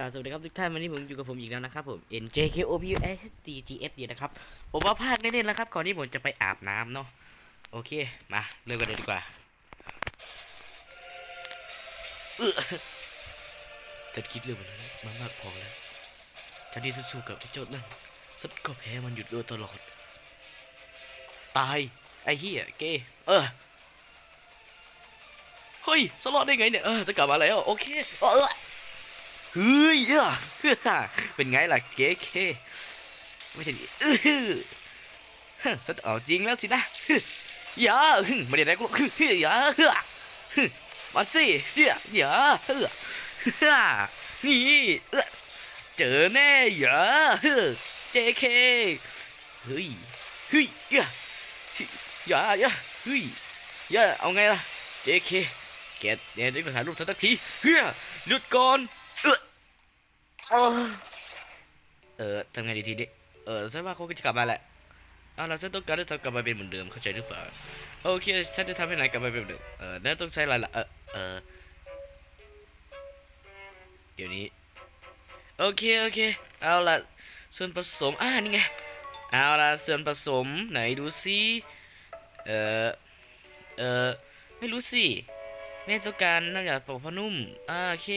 กล่าสวัสดีครับทุกท่านวันนี้ผมอยู่กับผมอีกแล้วนะครับผม NJKOPUSDTF อยู่นะครับผมมาพากเล่นๆแล้วครับก่อนที่ผมจะไปอาบน้ำเนาะโอเคมาเริ่มกันเลยดีกว่าเออแต่คิดเรื่องมันแล้วมามากพอแล้วฉันที่จะสู้กับไอ้เจ้านั่นฉันก็แพ้มันอยู่โดยตลอด ตายไอ้เหี้ยเกเออเฮ้ยสลอดได้ไงเนี่ยเออจะกลับมาแล้วโอเคเออ เฮ้ยเออเป็นไงล่ะเก๋เคไม่ใช่ดิอื้ออฮะฉันเอาจริงแล้วสินะอย่าไม่ได้ไรกูหรออย่าฮึฮึมาสิเสียอย่าฮึฮ่านี่เจอแน่อย่าเจเคเฮ้ยเฮ้ยอย่าอย่าอย่าเฮ้ยอย่าเอาไงล่ะเจเคแกเนี่ยได้ถ่ายรูปสักทีเฮ้ยหยุดก่อน เออเออทำไงดีทีนี้เออฉันว่าเขาจะกลับมาแหละเอาเราฉันต้องการให้เธอกลับมาเป็นเหมือนเดิมเข้าใจหรือเปล่าโอเคฉันจะทำให้นายกลับมาเป็นเหมือนเดิมเออแล้วต้องใช้อะไรล่ะเออเออเดี๋ยวนี้โอเคโอเคเอาละส่วนผสมอ่านี่ไงเอาละส่วนผสมไหนดูสิเออเออไม่รู้สิแม่ต้องการน้ำยาปรับผ้านุ่มอ่าโอเค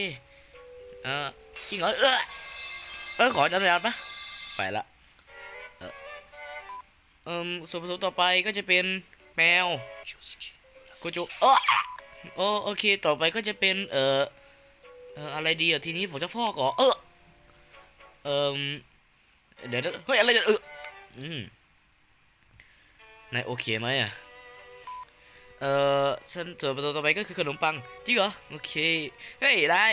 เออ จริงเหรอเออเออขอจำนำปะไปละเออเอ่มส่วนผสมต่อไปก็จะเป็นแมวกูจุเออโอโอเคต่อไปก็จะเป็นเออเอออะไรดีอะทีนี้ผมจะฟอก่อเออเออเดี๋ยวเฮ้ยอะไรเนี่ยเอออืมนายโอเคไหมอะเออฉันส่วนผสมต่อไปก็คือขนมปังจริงเหรอโอเคเฮ้ยได้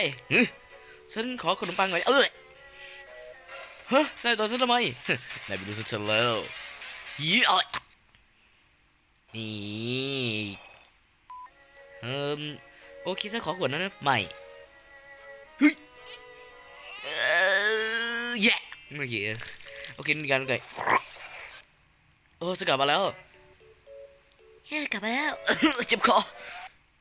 ฉันขอขนมปังหน่อย เอ้ยฮะนายต่อฉันทำไมนายไปดูฉันแล้วยี่เอ้ยนี่เอิมโอเคฉันขอขวดนั้นนะไม่เฮ้ยเออแย่เมื่อกี้โอเคนี่กันไก่โอ้จะกลับมาแล้วเฮ้ยกลับมาแล้วเจ็บคอ